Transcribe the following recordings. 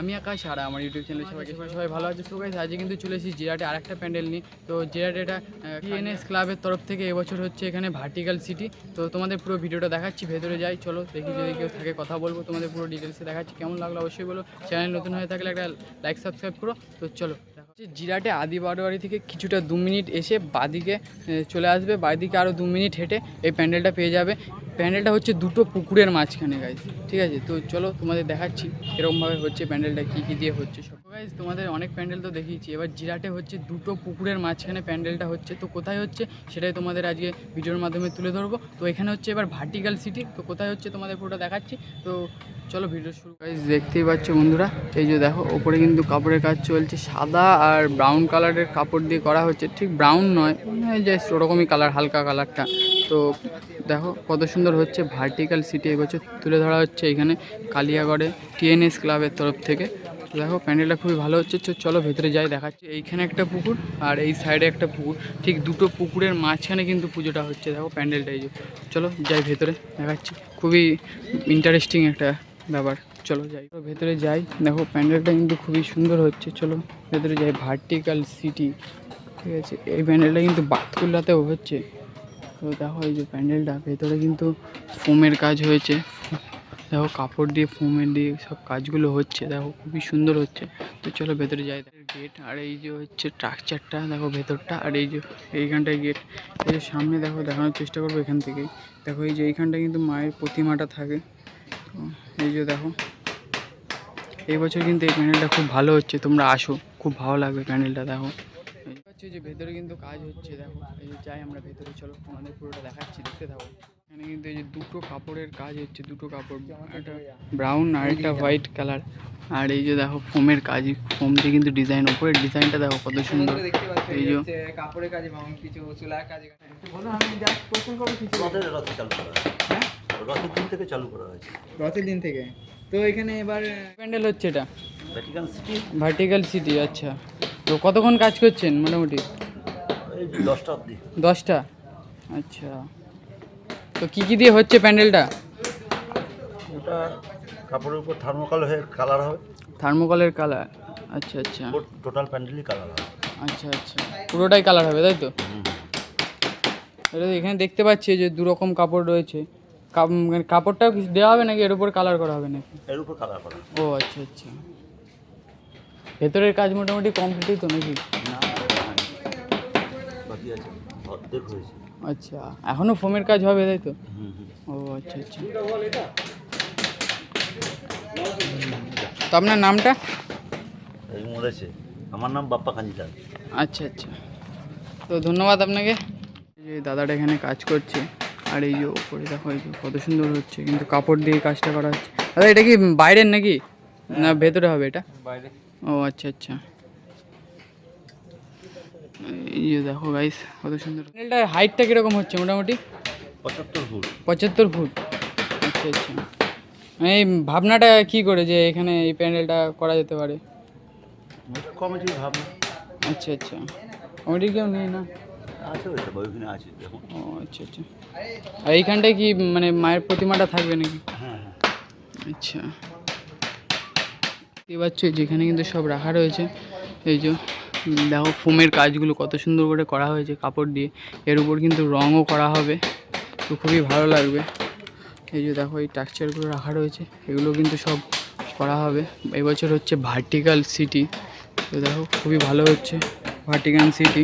আমি আকাশ আর আমার ইউটিউব চ্যানেলে সবাইকে সবাই সবাই ভালো আছে। সো গাইস আজকে কিন্তু চলে এসেছি জিরাটে আরেকটা প্যান্ডেল নিয়ে। তো জিরাটে এটা টিএনএস ক্লাবের তরফ থেকে এবছর হচ্ছে এখানে ভার্টিক্যাল সিটি তো তোমাদের পুরো ভিডিওটা দেখাচ্ছি ভেতরে যাই চলো দেখি যদি কেউ থাকে কথা বলব তোমাদের পুরো ডিটেলসে দেখাচ্ছি। কেমন লাগল অবশ্যই বলো। চ্যানেল নতুন হয়ে থাকলে একটা লাইক সাবস্ক্রাইব করো। তো চলো। জিরাটে আদি বারোয়ারি থেকে কিছুটা দু মিনিট এসে বাদিকে চলে আসবে। বাদিকে আরও দু মিনিট হেঁটে এই প্যান্ডেলটা পেয়ে যাবে। প্যান্ডেলটা হচ্ছে দুটো পুকুরের মাঝখানে গাছ ঠিক আছে? তো চলো তোমাদের দেখাচ্ছি এরকমভাবে হচ্ছে প্যান্ডেলটা, কী কী দিয়ে হচ্ছে সব। গাইজ তোমাদের অনেক প্যান্ডেল তো দেখিয়েছি। এবার জিরাটে হচ্ছে দুটো পুকুরের মাঝখানে প্যান্ডেলটা হচ্ছে। তো কোথায় হচ্ছে? সেটাই তোমাদের আজকে ভিডিওর মাধ্যমে তুলে ধরবো। তো এখানে হচ্ছে এবার ভার্টিক্যাল সিটি। তো কোথায় হচ্ছে তোমাদের পুরোটা দেখাচ্ছি। তো চলো ভিডিও শুরু। গাইজ দেখতেই পাচ্ছ বন্ধুরা? এই যে দেখো, ওপরে কিন্তু কাপড়ের কাজ চলছে। সাদা আর ব্রাউন কালারের কাপড় দিয়ে করা হচ্ছে। ঠিক ব্রাউন নয় জাস্ট ওরকমই কালার হালকা কালারটা তো দেখো, কত সুন্দর হচ্ছে ভার্টিক্যাল সিটি। এবছর তুলে ধরা হচ্ছে এখানে কালিয়াগড়ে টিএনএস ক্লাবের তরফ থেকে। দেখো, প্যান্ডেলটা খুবই ভালো হচ্ছে চলো ভেতরে যাই, দেখাচ্ছি। এইখানে একটা পুকুর আর এই সাইডে একটা পুকুর। ঠিক দুটো পুকুরের মাঝখানে কিন্তু পুজোটা হচ্ছে, দেখো প্যান্ডেলটা এই যে। চলো যাই ভেতরে, দেখাচ্ছি। খুবই ইন্টারেস্টিং একটা ব্যাপার। চলো যাই। ভেতরে যাই, দেখো প্যান্ডেলটা কিন্তু খুবই সুন্দর হচ্ছে, চলো ভেতরে যাই। ভার্টিক্যাল সিটি ঠিক আছে? এই প্যান্ডেলটা কিন্তু বাতকুল্লাতেও হচ্ছে। তো দেখো এই যে প্যান্ডেলটা, ভেতরে কিন্তু ফোমের কাজ হয়েছে। দেখো, কাপড় দিয়ে ফোমের দিয়ে সব কাজগুলো হচ্ছে, দেখো খুবই সুন্দর হচ্ছে। তো চলো ভেতরে যাই। গেট আর এই যে হচ্ছে স্ট্রাকচারটা দেখো ভেতরটা আর এই যে এইখানটায় গেট এই যে সামনে দেখো, দেখানোর চেষ্টা করব এখান থেকেই। দেখো এই যে এইখানটা কিন্তু মায়ের প্রতিমাটা থাকে। তো এই যে দেখো, এই বছর কিন্তু এই প্যান্ডেলটা খুব ভালো হচ্ছে, তোমরা আসো, খুব ভালো লাগবে প্যান্ডেলটা দেখো। হচ্ছে যে ভেতরে কিন্তু কাজ হচ্ছে, দেখো। এই যে যাই আমরা ভেতরে, চলো তোমাদের পুরোটা দেখাচ্ছি, দেখতে থাকো। এখানে কিন্তু এই যে দুটো কাপড়ের কাজ হচ্ছে দুটো কাপড়। একটা ব্রাউন আর একটা হোয়াইট কালার আর এই যে দেখো ফোমের কাজ ফোম দিয়ে কিন্তু ডিজাইন ওপরের ডিজাইনটা দেখো কত সুন্দর। এই যে কাপড়ের কাজ এবং কিছু চুলার কাজ বলো আমি জাস্ট কোশ্চেন করব কিছু। রথের রথে চালু করা হয়েছে। হ্যাঁ? রথের দিন থেকে চালু করা হয়েছে। রথের দিন থেকে? তো এখানে এবার প্যান্ডেল হচ্ছে এটা? ভ্যাটিকান সিটি ভার্টিক্যাল সিটি আচ্ছা। তো কতক্ষণ কাজ করছেন মোটামুটি? এই দশটা অবধি। দশটা? আচ্ছা। তো কী কী দিয়ে হচ্ছে প্যান্ডেলটা? ওটা কাপড়ের উপর থার্মোকল হয়ে কালার হবে। থার্মোকলের কালার আচ্ছা আচ্ছা। টোটাল প্যান্ডেলই কালার হবে। আচ্ছা আচ্ছা। পুরোটাই কালার হবে তাই তো। এটা এখানে দেখতে পাচ্ছি যে দু রকম কাপড় রয়েছে। মানে কাপড়টাও কিছু দেওয়া হবে নাকি? এর উপর কালার করা হবে নাকি? এর উপর কালার করা ও আচ্ছা আচ্ছা। ভেতরের কাজ মোটামুটি কমপ্লিটই তো নাকি? না বাকি আছে। অর্ধেক হয়েছে আচ্ছা এখনও ফোমের কাজ হবে তাই তো? ও আচ্ছা আচ্ছা। তো আপনার নামটা? এই মরেছে। আমার নাম বাপ্পা কাঞ্জিলাল আচ্ছা আচ্ছা। তো ধন্যবাদ আপনাকে। এই যে দাদাটা এখানে কাজ করছে আর এই যে ওপরে দেখো এই যে কত সুন্দর হচ্ছে কিন্তু কাপড় দিয়ে কাজটা করা হচ্ছে। দাদা এটা কি বাইরের নাকি? না ভেতরে হবে এটা? বাইরে। ও আচ্ছা আচ্ছা। এই যে দেখো গাইস কত সুন্দর। প্যান্ডেলটার হাইটটা কীরকম হচ্ছে মোটামুটি? পঁচাত্তর ফুট। পঁচাত্তর ফুট। আচ্ছা আচ্ছা। মানে এই ভাবনাটা কি করে যে এখানে এই প্যান্ডেলটা করা যেতে পারে? কমিটির ভাবনা। আচ্ছা আচ্ছা। কমিটি কেউ নেই না? আছে ওইখানে আছে ও আচ্ছা আচ্ছা। আর এইখানটায় কি মানে মায়ের প্রতিমাটা থাকবে নাকি? হ্যাঁ হ্যাঁ। আচ্ছা। দেখতে পাচ্ছ যেখানে কিন্তু সব রাখা রয়েছে। এই যে দেখো ফোমের কাজগুলো কত সুন্দর করে করা হয়েছে কাপড় দিয়ে। এর উপর কিন্তু রঙও করা হবে। তো খুবই ভালো লাগবে। এই যে দেখো, এই টাকচারগুলো রাখা রয়েছে। এগুলো কিন্তু সব করা হবে। এবছর হচ্ছে ভার্টিক্যাল সিটি তো দেখো, খুবই ভালো হচ্ছে ভার্টিক্যাল সিটি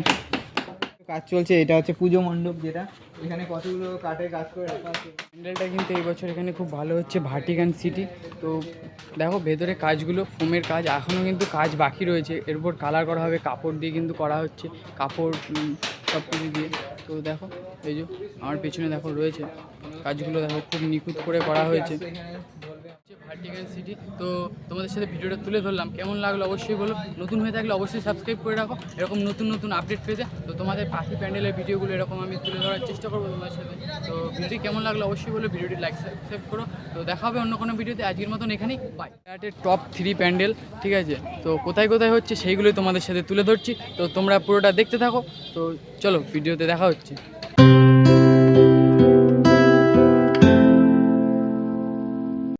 কাজ চলছে, এটা হচ্ছে পুজো মণ্ডপ যেটা। এখানে কতগুলো কাঠের কাজ করে রাখা আছে? প্যান্ডেলটা কিন্তু এই বছর এখানে খুব ভালো হচ্ছে ভাটিকান সিটি তো দেখো ভেতরে কাজগুলো ফোমের কাজ এখনও কিন্তু কাজ বাকি রয়েছে। এর উপর কালার করা হবে কাপড় দিয়ে কিন্তু করা হচ্ছে কাপড় সব কিছু দিয়ে। তো দেখো এই যে আমার পেছনে দেখো রয়েছে কাজগুলো দেখো খুব নিখুঁত করে করা হয়েছে। এখানে সিটি তো তোমাদের সাথে ভিডিওটা তুলে ধরলাম। কেমন লাগল অবশ্যই বলো। নতুন হয়ে থাকলে অবশ্যই সাবস্ক্রাইব করে রাখো। এরকম নতুন নতুন আপডেট পেতে তো তোমাদের পাখি প্যান্ডেলের ভিডিওগুলো এরকম আমি তুলে ধরার চেষ্টা করব তোমাদের সাথে। তো ভিডিওটি কেমন লাগল অবশ্যই বলো। ভিডিওটি লাইক সাবস্ক্রাইব করো। তো দেখা হবে অন্য কোনো ভিডিওতে। আজকের মতন এখানেই। বাই এর টপ থ্রি প্যান্ডেল, ঠিক আছে? তো কোথায় কোথায় হচ্ছে সেইগুলোই তোমাদের সাথে তুলে ধরছি। তো তোমরা পুরোটা দেখতে থাকো। তো চলো, ভিডিওতে দেখা হচ্ছে।